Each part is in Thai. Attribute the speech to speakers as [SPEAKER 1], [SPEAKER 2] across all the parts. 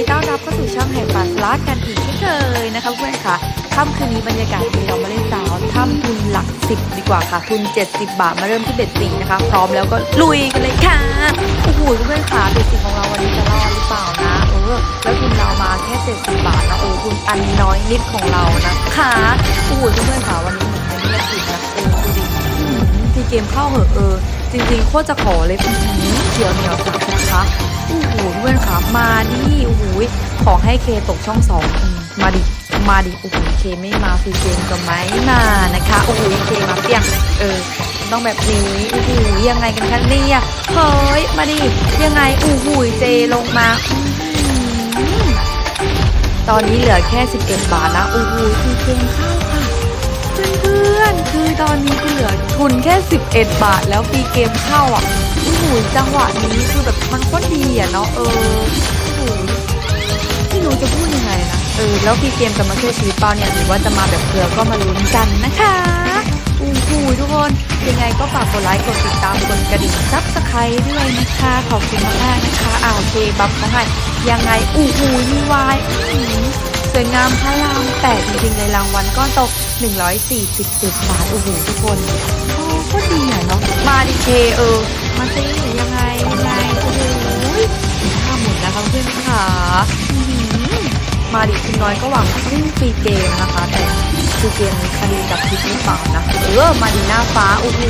[SPEAKER 1] ดีต้อนรับเข้าสู่ช่องแห่งปัสลาดกันอีกเช่นเคยนะคะเพื่อนค่ะค่ำคืนนี้บรรยากาศดีเรามาเล่นสาวทำทุนหลักสิบดีกว่าค่ะ ทุน 70 บาทมาเริ่มที่เบ็ดสีนะคะ พร้อมแล้วก็ลุยกันเลยค่ะโอ้โหเพื่อนๆค่ะเบ็ดสีของเราวันนี้จะรอดหรือเปล่านะเออแล้วทุนเรามาแค่ 70 บาทนะโอ้ทุนอันน้อยนิดของเรานะคะโอ้โหเพื่อนๆค่ะวันนี้เหมือนไม่ได้ผิดนะเออดูดิทีเกมเข้าเหอะเออจริงๆโคตรจะขอเลยอื้อหือเขียวเหนียวสับนะคะโอ้โหเพื่อน ครับมาดิโอ้โหขอให้เคตกช่องสองมาดิมาดิโอ้โหเคไม่มาฟรีเกมก็ไม่มานะคะโอ้โหเคมาเปียงเออต้องแบบนี้โอ้โหยังไงกันคะเนี่ยเฮ้ยมาดิยังไงโอ้โหเจลงมาตอนนี้เหลือแค่ 11 บาทนะโอ้โหฟรีเกมเข้าค่ะเพื่อน ๆคือตอนนี้คือเหลือทุนแค่ 11 บาทแล้วฟรีเกมเข้าอะโอ้โหจังหวะนี้คือแบบมันก็ดีอะเนาะเออโอ้โหไม่รู้จะพูดยังไงนะเออแล้วฟรีเกมจะมาช่วยชีวิตเปาเนี่ยหรือว่าจะมาแบบเกลือก็มาลุ้นกันนะคะโอ้โหทุกคนยังไงก็ฝากกดไลค์กดติดตามกดกระดิ่งซับสไครต์ด้วยนะคะขอบคุณมากๆนะคะอ่าโอเคบัฟเขาให้ยังไงอู้หูมีวายอ สวยงามพระรามแต่จริงๆในรางวัลก้อนโต147บาทโอ้โหทุกคนโอ้ก็ดีอะเนาะมาดิเคเออ มาซิยังไงยังไงโอ้โหห้าหมดแล้วคะเพื่อนค่ะมาดิคุณน้อยก็หวังวิ่งฟรีเกมนะคะแต่ ฟรีเกมมีคดีกับพิษหรือเปล่านะเออมาดิหน้าฟ้าโอ้โห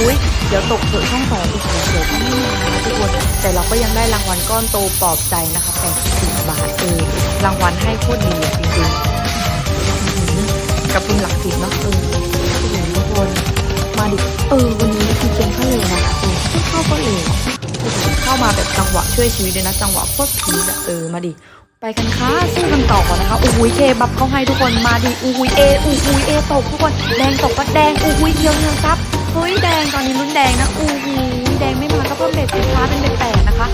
[SPEAKER 1] เดี๋ยวตกเถอะช่องสองอ้โหเดี๋ยวก็ไม่นะทุกคนแต่เราก็ยังได้รางวัลก้อนโตปลอบใจนะคะ84บบาทเออรางวัลให้โคตรดีจริงๆกับทุนหลักสิบเนาะเออทุกคนมาดิเออวันนี้คือเกมเข้าเร็วนะเออเข้าก็เร็วโอ้โหเข้ามาแบบจังหวะช่วยชีวิตเลยนะจังหวะโคตรพีคอะเออมาดิ ไปกันค่ะสู้กันต่อก่อนนะคะอู้หูยเคบับเขาให้ทุกคนมาดิอู้หูยเออู้หูยเอตกทุกคนแดงตกก็แดงอู้หูยเขียวเงินซับเฮ้ยแดงตอนนี้ลุ้นแดงนะอู้หูยแดงไม่มาก็เพิ่มเบ็ดสินค้าเป็นเบ็ดแปดนะคะ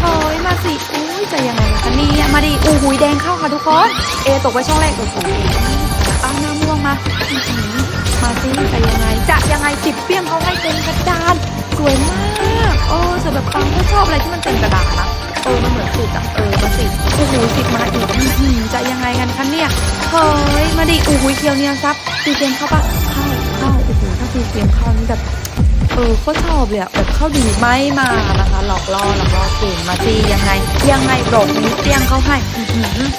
[SPEAKER 1] เฮ้ยมาสิอุ้ยจะยังไงกันคะเนี่ยมาดิอู้หูยแดงเข้าค่ะทุกคนเอตกไว้ช่องแรกโอ้โหอ้าวน้าม่วงมามาสิจะยังไงจะยังไงสิบเปี้ยงเขาให้เต็มกระดานสวยมากโอ้สวยแบบปังก็ชอบอะไรที่มันเต็มกระดานนะ เออมันเหมือนสุดอะเออมาสิโอ้โหสิบมาอีกอื้อหือจะยังไงกันคะเนี่ยเฮ้ยมาดิโอ้โหเคียวเนียซับซีเกมเข้าปะเข้าเข้าโอ้โหถ้าซีเกมเข้านี่แบบเออก็ชอบเลยอะแบบเข้าดีไม่มานะคะหลอกล่อหลอกล่อเก่งมาสิยังไง ยังไงดอกนี้เตียงเข้าให้อื้อหือ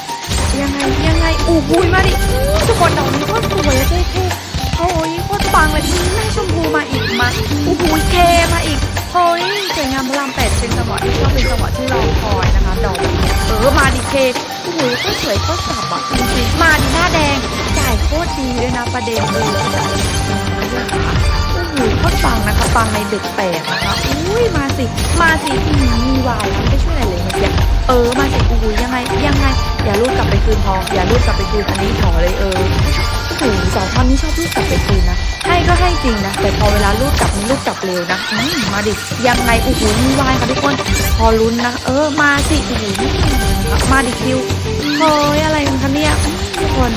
[SPEAKER 1] ยังไงยังไงอู้หูยมาดิอื้อทุกคนดอกนี้โคตรสวยอะเท่ๆโอ้ยโคตรปังเลยอื้อแม่ชมพูมาอีกมาอู้หูยเคมาอีก เฮ้ยสวยงามพระรามแปดเป็นจังหวะที่ก็เป็นจังหวะที่รอคอยนะคะดอกเนี้ยเออมาดิเคโอ้โหก็สวยก็สับอะจริงๆมาดิหน้าแดงจ่ายโคตรดีด้วยนะประเด็นเลยอะโอ้โหโคตรปังนะคะปังในเด็กแปดนะคะอุ้ยมาสิมาสิอื้อหือมีวายไม่ช่วยอะไรเลยเมื่อกี้เออมาสิโอ้โหยังไงยังไงอย่าลูดกลับไปคืนทองอย่าลูดกลับไปคืนอันนี้ขอเลยเออ หสองท่านนี้ชอบลูกกลับไปคืนนะ ให้ก็ให้จริงนะ แต่พอเวลาลูกกลับมันลูกกลับเร็วนะมมาดิ ยังไงโอ้โหมีวายค่ะทุกคน พอลุ้นนะ เออ มาสิโอ้โหมาดิคิวเฮ้ยอะไรกันคะเนี่ยทุกคน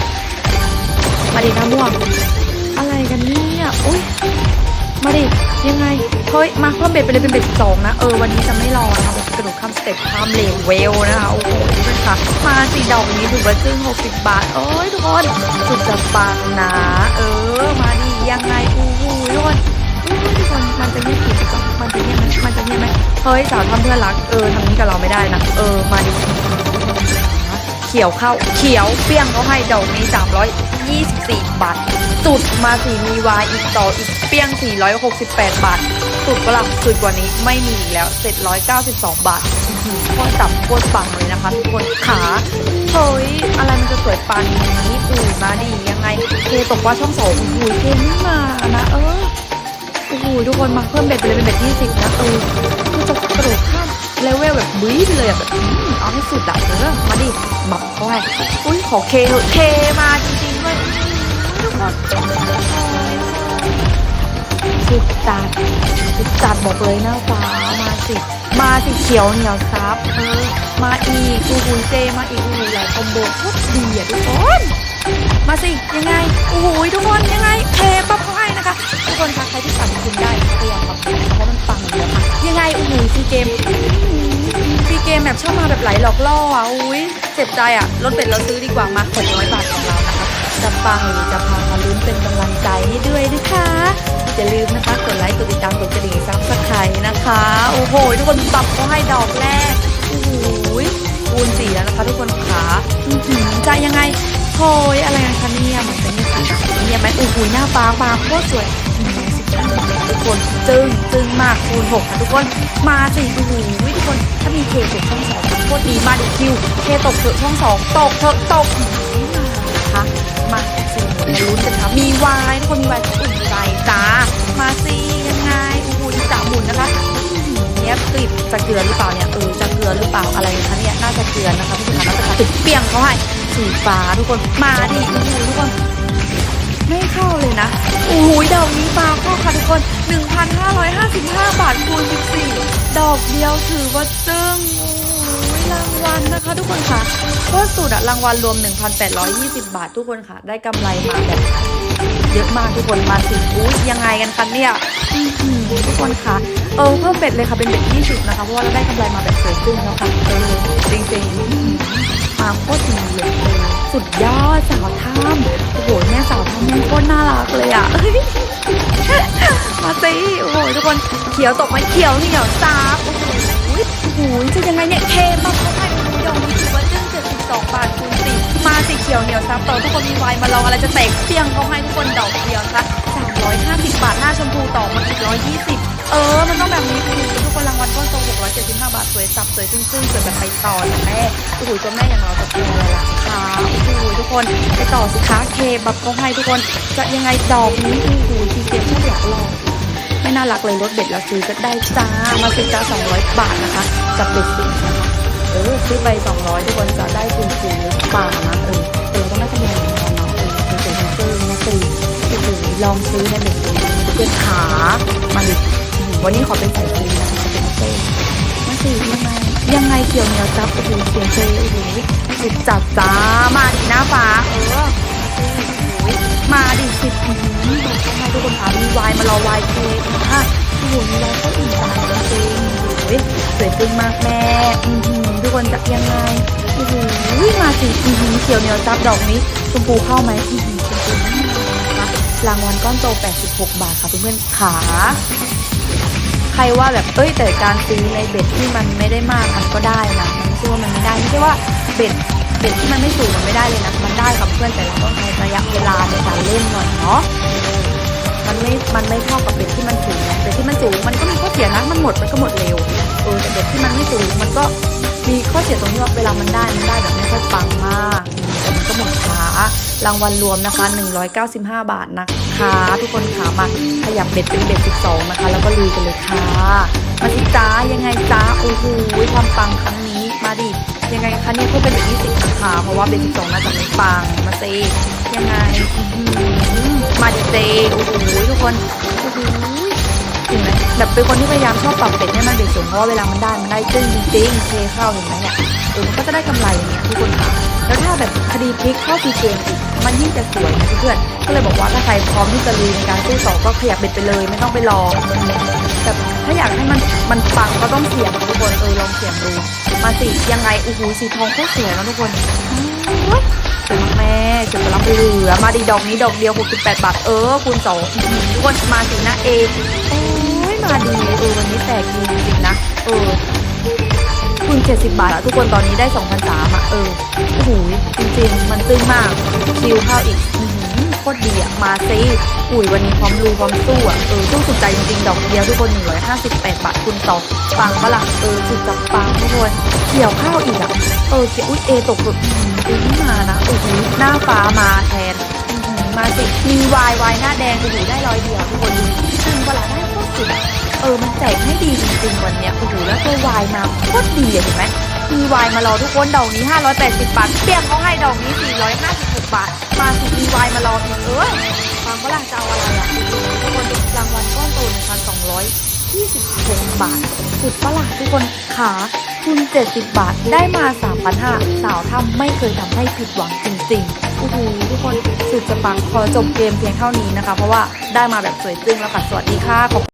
[SPEAKER 1] มาดิน้ำม่วง อะไรกันเนี่ย อุ้ย มาดิ ยังไง เฮ้ย มาเพิ่มเบ็ดไปเลยเป็นเบ็ดสองนะ เออ วันนี้จะไม่รอนะคะแบบกระโดดข้ามสเต็ปข้ามเลเวลนะคะ โอ้โหทุกคนค่ะ มาสีดอกนี้ถือว่าจึ้ง60บาทเอ้ยทุกคนสุดจะปังนะ เออ มาดิ ยังไงโอ้โหทุกคนทุกคน มันจะเงียบกี่จังมันจะเงียบไหมมันจะเงียบไหมเฮ้ย สาวทำเพื่อนรัก เออทำนี้กับเราไม่ได้นะ เออ มาดิ เขียวเข้า เขียวเปี้ยงเขาให้ดอกนี้สามร้อย 324 บาท สุดมาสีมีวายอีกต่ออีกเปี้ยง 468 บาท สุดกลังสุดกว่านี้ไม่มีอีกแล้ว 792 บาทอื้อหือโคตรจับโคตรปังเลยนะคะทุกคนขาเฮ้ยอะไรมันจะสวยปานนี้อูยมาดียังไงเคตกว่าช่องสองอูยเคไม่มานะเออโอ้โหทุกคนมาเพิ่มเบ็ดไปเลยเป็นเบ็ดที่สิบนะเออคือจะกระโดดข้าม เลเวลแบบบึ้ยไปเลยแบบอ๋อเอาให้สุดอะเออมาดิหมับเขาให้อุ้ยขอเคเถอะเคมาจริงๆด้วยทุกคนสุดจัดสุดจัดบอกเลยหน้าฟ้ามาสิ มาสิเขียวเหนียวซับเออมาอีกอูหูเจมาอีกอูหูหลายคอมโบโคตรดีอะทุกคนมาสิยังไงโอ้โหทุกคนยังไงเทปั๊บเขาให้นะคะทุกคนคะใครที่ปั่นคุณได้พยายามปรับเพราะมันปังอยู่แล้วค่ะ ยังไงโอ้โหซีเกมซีเกมแบบชอบมาแบบไหลหลอกล่ออะอุ้ยเจ็บใจอะรถเป็ดเราซื้อดีกว่ามา600บาทของเรานะคะจะปังหรือจะพามาลุ้นเป็นกำลังใจให้ด้วยนะคะอย่าลืมนะคะกดไลค์กดติดตามกดกระดิ่งซับสไครต์นะคะโอ้โหทุกคนปรับเขาให้ดอกแรกโอ้โหคูณสี่แล้วนะคะทุกคนขาจะยังไงโอยอะไรกันคะเนี่ยเหมือนกันนี่ค่ะเนี่ยไหมโอ้โหหน้าฟ้ามาโคตรสวย ทุกคนจึ้งจึ้งมากคูณหกค่ะทุกคนมาสิโอ้โหทุกคนถ้ามีเคตกช่องสองโคตรดีมาดิคิวเคตกเถอะช่องสองตกเถอะตกอื้อหือมานะคะมาสิมาลุ้นกันค่ะมีวายทุกคนมีวายอุ่นใจจ้ามาสิยังไงโอ้โหที่สามหมุนนะคะเนี่ยกลิบจะเกลือหรือเปล่าเนี่ยเออจะเกลือหรือเปล่าอะไรคะเนี่ยน่าจะเกลือนะคะทุกคนน่าจะติดเปียงเขาให้สีฟ้าทุกคนมาดิโอ้โหทุกคน หดอกนี้ปาเข้าค่ะทุกคน 1,555 บาทคูณ 14 ดอกเดียวถือว่าจึ้งโอ้ยรางวัลนะคะทุกคนค่ะโคตรสุดอะรางวัลรวม 1,820 บาททุกคนค่ะ ได้กำไรมาแบบเยอะมากทุกคนมาสิอุ้ยังไงกันคะเนี่ยทุกคนค่ะ เออเพิ่มเบ็ดเลยค่ะเป็นเบ็ด20นะคะ เพราะว่าเราได้กำไรมาแบบสวยจึ้งแล้วค่ะเออจริงๆ มาโคตรดีเลยสุดยอดสาวถ้ำโอ้โหแม่สาวถ้ำแม่งโคตรน่ารักเลยอะมาสิโอ้โหทุกคนเขียวตกไหมเขียวเหนียวจ้าบโอ้โหโอ้โหจะยังไงเนี่ยเคมาเขาให้ดูดอกนี้ถือว่าจึ้ง72บสองบาทคูณสี่มาสิเขียวเหนียวซับเตอทุกคนมีไวมาลองอะไรจะแตกเปรี้ยงเขาให้ทุกคนดอกเดียวนะคะ350 บาทหน้าชมพูต่อมาอีก120 เออ มันต้องแบบนี้คุณทุกคนรางวัลก้อนโต675บาท สวยสับ สวยซึ้งๆสวยแบบไปต่อนะแม่โอ้โหเจ้าแม่อย่างเราจะกลัวอะไรล่ะคะโอ้โหทุกคนไปต่อสิคะเคบับเขาให้ทุกคน จะยังไงดอกนี้โอ้โหทีเดียวชอบหลักลองไม่น่ารักเลยรถเบ็ดเราซื้อก็ได้จ้า มาซื้อจ้า200บาทนะคะกับเบ็ดสินะคะเออซื้อไป200ทุกคนจะได้คูณคูณหรือป่านะเออเออก็น่าจะมีอะไรนะเนาะเออเออเออเออนะซื้อโอ้โหลองซื้อในเบ็ดเพื่อนขามาดิ วันนี้ขอเป็นสายซื้อนะคะเป็นเต้มาสิยังไงยังไงเกี่ยวเหนียวจับโอ้โหเสียงเจโอ้โหสุจัดจ้ามาดิหน้าฟ้าเออโอ้ยมาดิสิบอื้อหือบอกทำไมทุกคนคะมีวายมารอวายเคค่ะโอ้โหมีวายก็อิ่มตาแล้วจริงโอ้ยสวยจริงมากแม่ทุกคนจะยังไงโอ้โหมาสิอือหือเขียวเหนียวจับดอกนี้ชมพูเข้าไหมชมพูรางวัลก้อนโต 86 บาทค่ะเพื่อนๆขา ครว่าแบบเอ้ยแต่การซื้อในเบ็ดที่มันไม่ได้มากมันก็ได้นะมันไม่ใช่ว่ามันไม่ได้ไม่ใช่ว่าเบ็ดเบ็ดที่มันไม่สูงมันไม่ได้เลยนะมันได้กับเพื่อนแต่เราต้องใช้ระยะเวลาในการเล่นหน่อยเนาะมันไม่มันไม่เท่ากับเบ็ดที่มันสูงนะเบ็ดที่มันสูงมันก็มีข้อเสียนะมันหมดมันก็หมดเร็วเออแต่เบ็ดที่มันไม่สูงมันก็มีข้อเสียตรงที่ว่าเวลามันได้มันได้แบบไม่ค่อยปังมาก รางวัลรวมนะคะ 195 บาทนะคะทุกคนขามาขยับเบ็ดเป็นเบ็ด12 นะคะ แล้วก็ลุยกันเลยค่ะ มาสิจ้ายังไงจ้าโอ้โหความปังครั้งนี้มาดิยังไงคะเนี่ยเพื่อเป็นแบบที่สิบนะคะเพราะว่าเป็นสิบสองน่าจะไม่ปังมาเซยังไงมาดิเจโอ้โหทุกคนโอ้โหเห็นไหมแบบเป็นคนที่พยายามชอบปรับเป็ดให้มันเด็ดสูงเพราะว่าเวลามันได้มันได้จึ้งจริงๆเทเข้าเห็นไหมเนี่ยเออมันก็จะได้กำไรอย่างเงี้ยทุกคนค่ะ แล้วถ้าแบบคดีพลิกเข้าซีเกมอีกมันยิ่งจะสวยนะเพื่อนก็เลยบอกว่าถ้าใครพร้อมที่จะลุยในการสู้ต่อก็ขยับเบ็ดไปเลย ไม่ต้องไปรอแต่ถ้าอยากให้มันมันปังก็ต้องเสี่ยงทุกคนเออลองเสี่ยงดูมาสิยังไงโอ้โหสีทองโคตรสวยนะทุกคนโอ้ยสวยแม่สวยกระลำเหลือมาดีดอกนี้ดอกเดียว68บาทเออคูณสองทุกคนมาสินะเอโอ้ยมาดีเออวันนี้แตกดีจริงๆนะเออ 70 บาทอะทุกคนตอนนี้ได้2,003อะเออโอ้โหจริงๆ มันซึ้งมากคิวเข้าอีกหือโคตรดีอะมาสิอุ้ยวันนี้พร้อมรูพร้อมสู้อะเออสู้สุดใจจริงๆ ดอกเดียวทุกคน158 บาทคูณสอปังปะล่ะเออสุดจับปังทุกคนเขียวข้าวอีกอะเออเขียวอุ้ยเอตกแบบอืมไม่มานะโอ้โหหน้าฟ้ามาแทนหือมาสิมีวายวายหน้าแดงโอ้โหได้ร้อยเดียวทุกคนดูซึ่งเวลาได้ สุดเออมันแจกให้ดีจริงๆวันเนี้ยโอ้โหแล้วตัววายมาโคตรดีอะเห็นไหมมีวายมารอทุกคนดอกนี้ 580 บาทเปี้ยงเขาให้ดอกนี้ 456 บาท มาสิมีวายมารออีกเออฟังก็ลังจะเอาอะไรอะทุกคนรางวัลก้อนโต1,200 26บาท สุดประหลาดทุกคนขาทุน 70 บาทได้มา 3,500สาวทำไม่เคยทำให้ผิดหวังจริงๆโอ้โหทุกคนสุดจะปังขอจบเกมเพียงเท่านี้นะคะ เพราะว่าได้มาแบบสวยจึ้งแล้วค่ะ สวัสดีค่ะขอบ